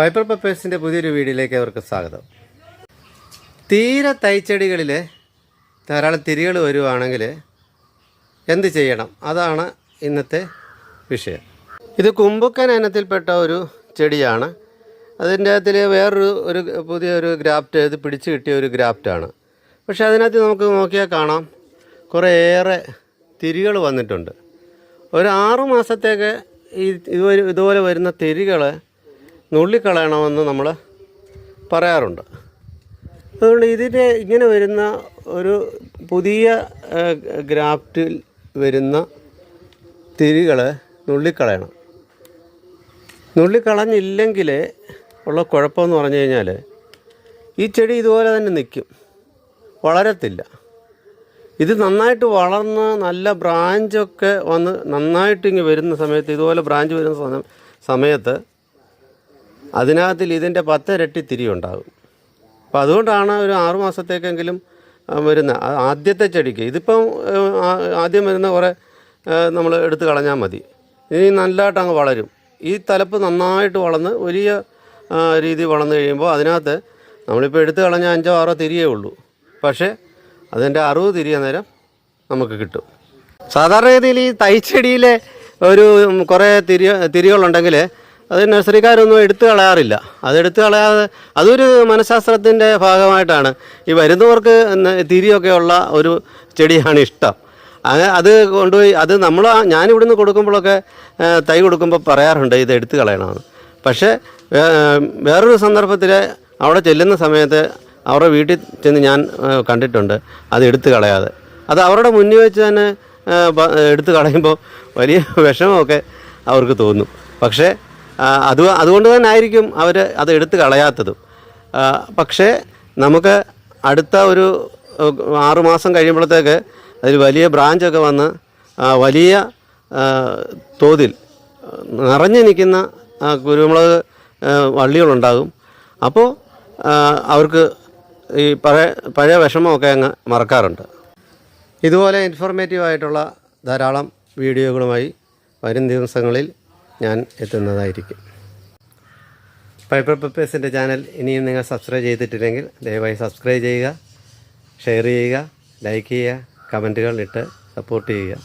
Piper പപ്പേഴ്സിന്റെ പുതിയൊരു വീഡിയോയിലേക്ക് അവർക്ക് സ്വാഗതം. തീരെ തൈച്ചെടികളിൽ ധാരാളം തിരികൾ വരുവാണെങ്കിൽ എന്ത് ചെയ്യണം? അതാണ് ഇന്നത്തെ വിഷയം. ഇത് കുമ്പുക്കൻ ഇനത്തിൽപ്പെട്ട ഒരു ചെടിയാണ്. അതിന്റെ അകത്തിൽ വേറൊരു ഒരു പുതിയൊരു ഗ്രാഫ്റ്റ് ഇത് പിടിച്ചു കിട്ടിയ ഒരു ഗ്രാഫ്റ്റാണ്. പക്ഷേ അതിനകത്ത് നമുക്ക് നോക്കിയാൽ കാണാം കുറേയേറെ തിരികൾ വന്നിട്ടുണ്ട്. ഒരു ആറു മാസത്തേക്ക് ഈ ഇതുപോലെ വരുന്ന തിരികൾ നുള്ളിക്കളയണമെന്ന് നമ്മൾ പറയാറുണ്ട്. അതുകൊണ്ട് ഇതിന്റെ ഇങ്ങനെ വരുന്ന ഒരു പുതിയ ഗ്രാഫ്റ്റിൽ വരുന്ന തിരികൾ നുള്ളിക്കളയണം. നുള്ളിക്കളഞ്ഞില്ലെങ്കിൽ ഉള്ള കുഴപ്പമെന്ന് പറഞ്ഞു കഴിഞ്ഞാൽ ഈ ചെടി ഇതുപോലെ തന്നെ നിൽക്കും. വളരത്തില്ല. ഇത് നന്നായിട്ട് വളർന്ന് നല്ല ബ്രാഞ്ചൊക്കെ വന്ന് നന്നായിട്ട് ഇങ്ങ് വരുന്ന സമയത്ത് ഇതുപോലെ ബ്രാഞ്ച് വരുന്ന സമ- സമയത്ത് അതിനകത്തിൽ ഇതിന്റെ പത്തിരട്ടി തിരി ഉണ്ടാകും അപ്പോൾ അതുകൊണ്ടാണ് ഒരു ആറു മാസത്തേക്കെങ്കിലും വരുന്ന ആദ്യത്തെ ചെടിക്ക്. ഇതിപ്പം ആദ്യം വരുന്ന കുറേ നമ്മൾ എടുത്ത് കളഞ്ഞാൽ മതി. ഇനി നല്ലതായിട്ട് അങ്ങ് വളരും. ഈ തലപ്പ് നന്നായിട്ട് വളർന്ന് വലിയ രീതി വളർന്നു കഴിയുമ്പോൾ അതിനകത്ത് നമ്മളിപ്പോൾ എടുത്തു കളഞ്ഞ അഞ്ചോ ആറോ തിരിയേ ഉള്ളൂ. പക്ഷേ അതിന്റെ അറുപത് തിരിയ നേരം നമുക്ക് കിട്ടും. സാധാരണഗതിയിൽ ഈ തൈച്ചെടിയിലെ ഒരു കുറേ തിരി തിരികളുണ്ടെങ്കിൽ അത് നഴ്സറിക്കാരൊന്നും എടുത്തു കളയാറില്ല. അത് എടുത്തു കളയാതെ അതൊരു മനഃശാസ്ത്രത്തിന്റെ ഭാഗമായിട്ടാണ്. ഈ വരുന്നവർക്ക് തിരിയൊക്കെയുള്ള ഒരു ചെടിയാണ് ഇഷ്ടം. അത് കൊണ്ടുപോയി അത് നമ്മൾ ഞാനിവിടുന്ന് കൊടുക്കുമ്പോഴൊക്കെ തൈ കൊടുക്കുമ്പോൾ പറയാറുണ്ട് ഇത് എടുത്തു കളയണമെന്ന്. പക്ഷേ വേറൊരു സന്ദർഭത്തിൽ അവിടെ ചെല്ലുന്ന സമയത്ത് അവരുടെ വീട്ടിൽ ചെന്ന് ഞാൻ കണ്ടിട്ടുണ്ട് അത് എടുത്തു കളയാതെ. അത് അവരുടെ മുന്നിൽ വെച്ച് തന്നെ എടുത്തു കളയുമ്പോൾ വലിയ വിഷമമൊക്കെ അവർക്ക് തോന്നും. പക്ഷേ അത് അതുകൊണ്ട് തന്നെ ആയിരിക്കും അവർ അത് എടുത്തു കളയാത്തതും. പക്ഷേ നമുക്ക് അടുത്ത ഒരു ആറുമാസം ആറ് മാസം കഴിയുമ്പോഴത്തേക്ക് അതിൽ വലിയ ബ്രാഞ്ചൊക്കെ വന്ന് വലിയ തോതിൽ നിറഞ്ഞു നിൽക്കുന്ന കുരുമുളക് വള്ളികളുണ്ടാകും. അപ്പോൾ അവർക്ക് ഈ പഴയ പഴയ വിഷമമൊക്കെ അങ്ങ് മറക്കാറുണ്ട്. ഇതുപോലെ ഇൻഫോർമേറ്റീവായിട്ടുള്ള ധാരാളം വീഡിയോകളുമായി വരും ദിവസങ്ങളിൽ ഞാൻ എത്തുന്നതായിരിക്കും. പൈപ്പർ പെപ്പേഴ്സിന്റെ ചാനൽ ഇനിയും നിങ്ങൾ സബ്സ്ക്രൈബ് ചെയ്തിട്ടില്ലെങ്കിൽ ദയവായി സബ്സ്ക്രൈബ് ചെയ്യുക ഷെയർ ചെയ്യുക ലൈക്ക് ചെയ്യുക കമന്റുകൾ ഇട്ട് സപ്പോർട്ട് ചെയ്യുക.